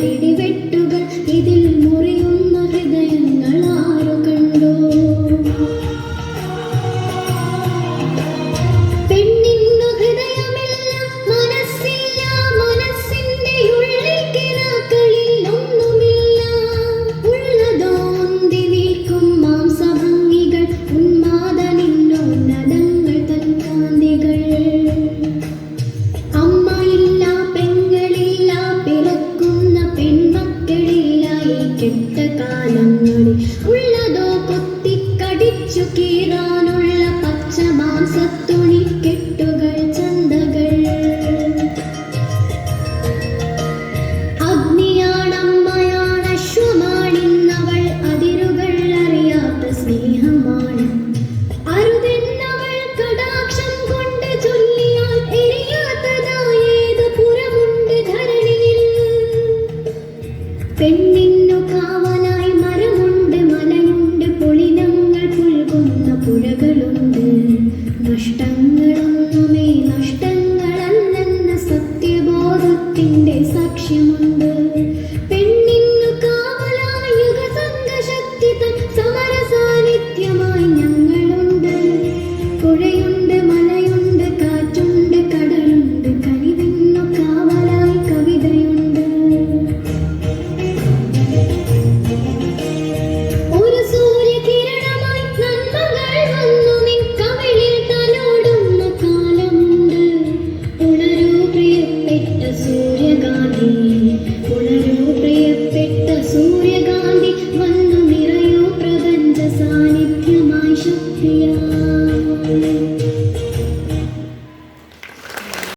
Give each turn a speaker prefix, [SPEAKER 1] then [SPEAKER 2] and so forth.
[SPEAKER 1] Thank you. പെണ്ണിന്നു കാവലായി മരമുണ്ട് മലയുണ്ട് പുളിനങ്ങൾ പുൽകുന്ന പുഴകൾ.